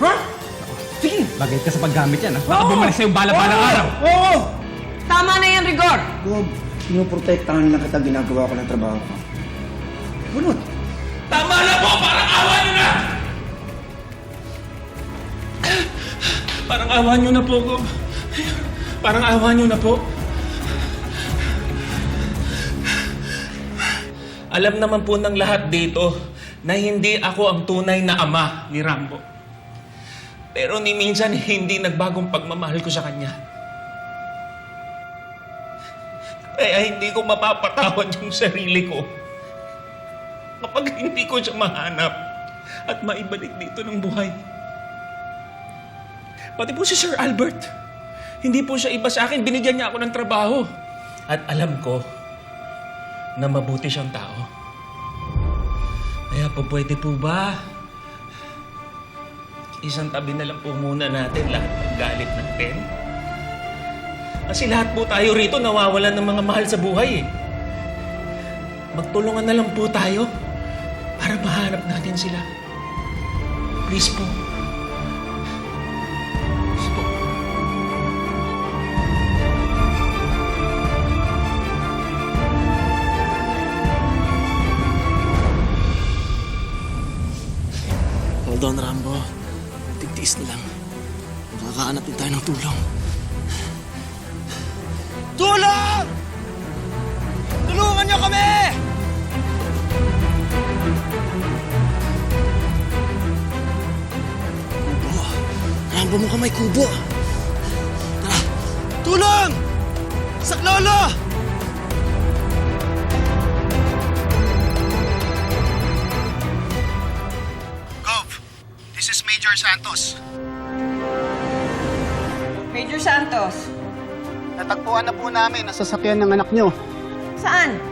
Ha? Sige. Bagay ka sa paggamit yan, ha? Baka Oo. bumalik sa'yo bala-balang Oo. araw. Oo! Tama na yan, Rigor! Gob, pinoprotektahan lang kita ginagawa ko ng trabaho ko. Bunot! Tama na po! Parang awa nyo na! Parang awa nyo na po, Gob. Parang awa nyo na po. Alam naman po ng lahat dito na hindi ako ang tunay na ama ni Rambo. Pero ni minsan hindi nagbagong pagmamahal ko sa kanya. Kaya hindi ko mapapatawad yung sarili ko kapag hindi ko siya mahanap at maibalik dito ng buhay. Pati po si Sir Albert. Hindi po siya iba sa akin. Binigyan niya ako ng trabaho. At alam ko na mabuti siyang tao. Kaya po pwede po ba? Isang tabi na lang po muna natin lahat ng galit natin. Kasi lahat po tayo rito nawawalan ng mga mahal sa buhay eh. Magtulungan na lang po tayo para mahanap natin sila. Please po. Kami! Kubo. Rambo mo ka may kubo. Tara! Tulong! Saklolo! Gov, this is Major Santos. Major Santos, Natagpuan na po namin ang sasakyan ng anak nyo. saan?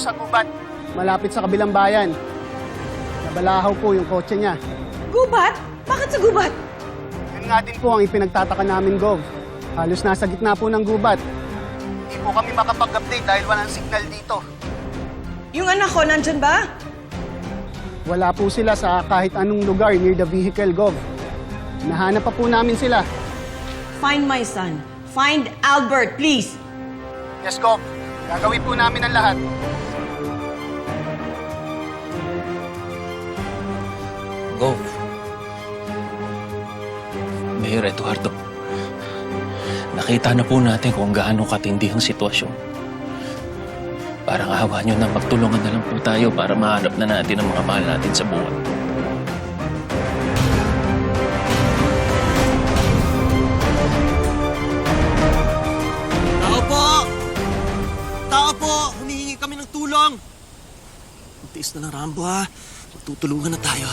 Sa gubat. Malapit sa kabilang bayan. Nabalahaw po yung kotse niya. Gubat? Bakit sa gubat? Yun nga din Po ang ipinagtataka namin, Gov. Halos nasa gitna po ng gubat. Hindi po kami makapag-update dahil walang signal dito. Yung anak ko, nandyan ba? Wala po sila sa kahit anong lugar near the vehicle, Gov. Nahanap pa po namin sila. Find my son. Find Albert, please. Yes, Gov. Gagawin po namin ang lahat. Go. Mayor Eduardo, nakita na po natin kung gaano katindi ang sitwasyon. Parang awa nyo na magtulungan na lang po tayo para mahanap na natin ang mga mahal natin sa buhay. Tao po! Tao po! Humihingi kami ng tulong! Ang tiis na ng Rambo ha. Magtutulungan na tayo.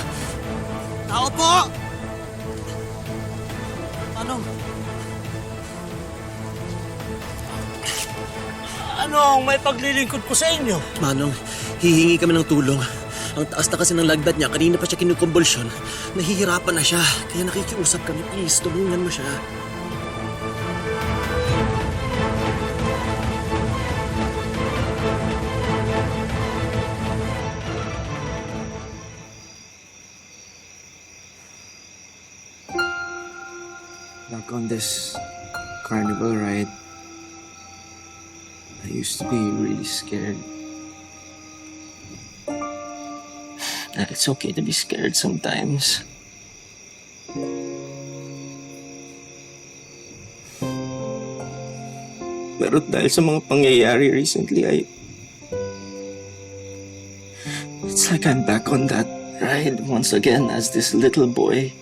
Tao po! Anong? Anong may paglilingkod ko sa inyo? Manong, hihingi kami ng tulong. Ang taas na kasi ng lagnat niya, kanina pa siya kinukumbulsyon. Nahihirapan na siya, kaya nakikiusap kami. Please, tulungan mo siya. Like on this carnival ride, I used to be really scared. And it's okay to be scared sometimes. Pero dahil sa mga pangyayari recently, I... It's like I'm back on that ride once again as this little boy.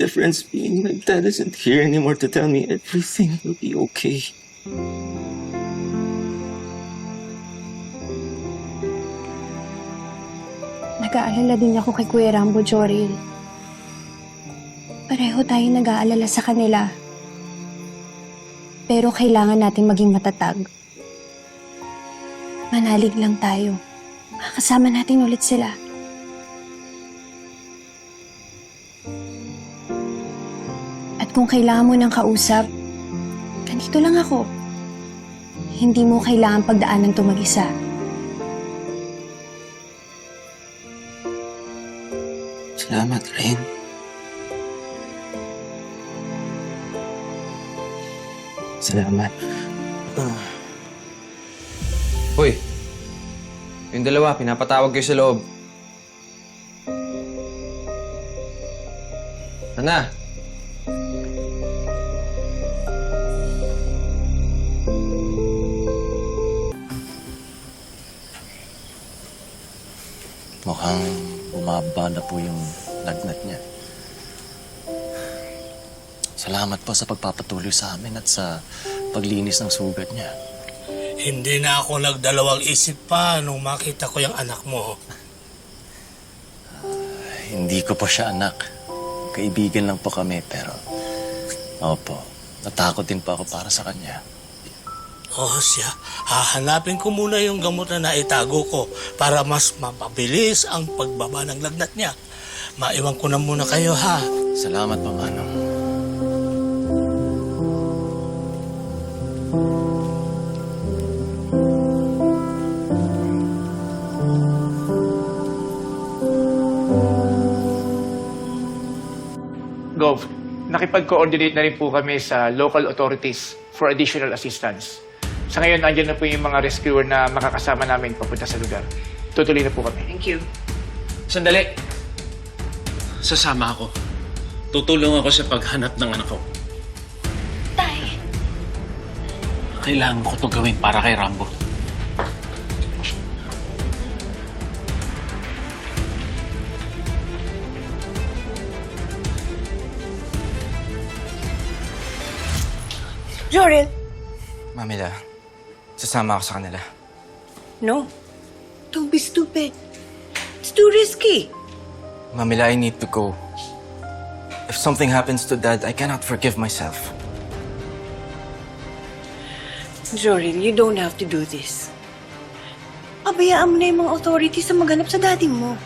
Difference being my dad isn't here anymore to tell me everything will be okay. Nag-aalala din ako kay Kuya Rambo Joril. Pareho tayo nag-aalala sa kanila. Pero kailangan nating maging matatag. Manalig lang tayo. Makakasama natin ulit sila. At kung kailangan mo ng kausap, ganito lang ako. Hindi mo kailangan pagdaanan to mag-isa. Salamat, Rain. Salamat. Hoy, yung dalawa, pinapatawag kayo sa loob. Ana, Mukhang bumaba na po yung lagnat niya. Salamat po sa pagpapatuloy sa amin at sa paglinis ng sugat niya. Hindi na ako nagdalawang isip pa nung makita ko yung anak mo. Hindi ko po siya anak. Kaibigan lang po kami, pero... Opo, natakot din po ako para sa kanya. Oh, siya. Hahanapin ko muna yung gamot na naitago ko para mas mapabilis ang pagbaba ng lagnat niya. Maiwan ko na muna kayo, ha? Salamat po, Manong. Gov, nakipag-coordinate na rin po kami sa local authorities for additional assistance. Sa ngayon, andyan na po yung mga rescuer na makakasama namin papunta sa lugar. Tutuloy na po kami. Sandali. Sasama ako. Tutulong ako sa paghanap ng anak ko. Tay, Kailangan ko to gawin para kay Rambo. Jorel! Mamila, sasama ako sa kanila. No. Don't be stupid. It's too risky. Mamila, I need to go. If something happens to Dad, I cannot forgive myself. Jorel, you don't have to do this. Abayaan mo na yung mga authorities na maghanap sa daddy mo.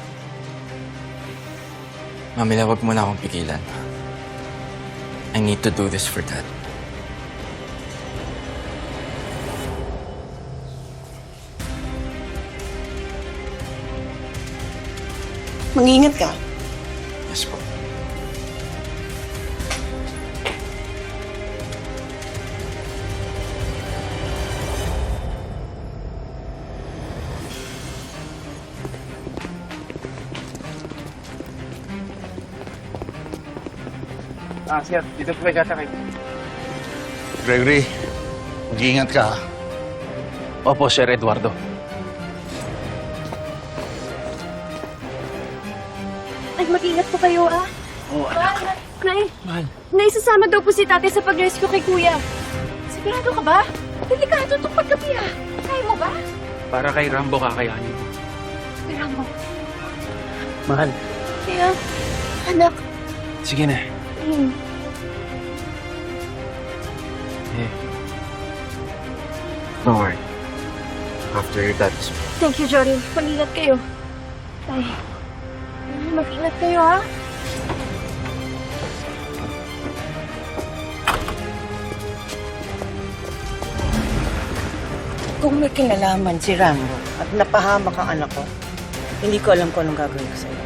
Mamila, wag mo na akong pigilan. I need to do this for Dad. Mangingat ka. Yes po. Ah, sir, dito po kayo sasakay. Gregory, mag-iingat ka. ha? Opo, Sir Eduardo. Ay mag-ingat po kayo ah. Oo, anak. Nay, Mahal. Nay, sasama daw po si tatay sa pag-rescue kay kuya. Sigurado ka ba? Delikado itong paggabi ah. Kaya mo ba? Para kay Rambo kakayanin ko. Kaya mo. Mahal. Kaya, anak. Sige na. Hmm. Don't worry. After your dad is Thank you, Joril. Mag-ingat kayo. Tay, mag-ingat kayo ah. Kung may kinalaman si Rambo at napahamak ang anak ko, hindi ko alam kung anong gagawin ko sa'yo.